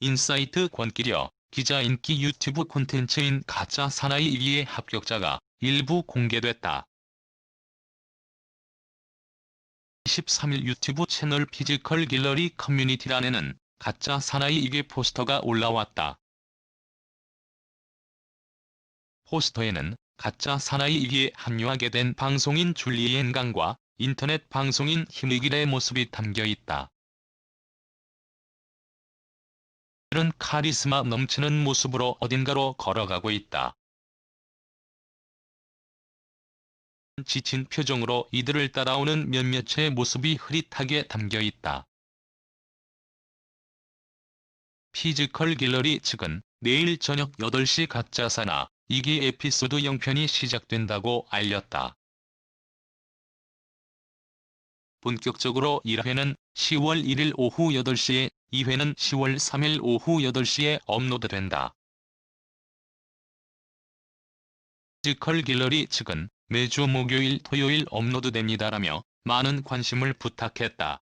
인사이트 권기려 기자 인기 유튜브 콘텐츠인 가짜 사나이 2기의 합격자가 일부 공개됐다. 23일 유튜브 채널 피지컬 길러리 커뮤니티란에는 가짜 사나이 2기 포스터가 올라왔다. 포스터에는 가짜 사나이 2기에 합류하게 된 방송인 줄리엔 강과 인터넷 방송인 힘이길의 모습이 담겨 있다. 이런 카리스마 넘치는 모습으로 어딘가로 걸어가고 있다. 지친 표정으로 이들을 따라오는 몇몇의 모습이 흐릿하게 담겨 있다. 피지컬 길러리 측은 내일 저녁 8시 가짜 사나 2기 에피소드 0편이 시작된다고 알렸다. 본격적으로 1회는 10월 1일 오후 8시에 2회는 10월 3일 오후 8시에 업로드된다. 피지컬 길러리 측은 매주 목요일 토요일 업로드됩니다라며 많은 관심을 부탁했다.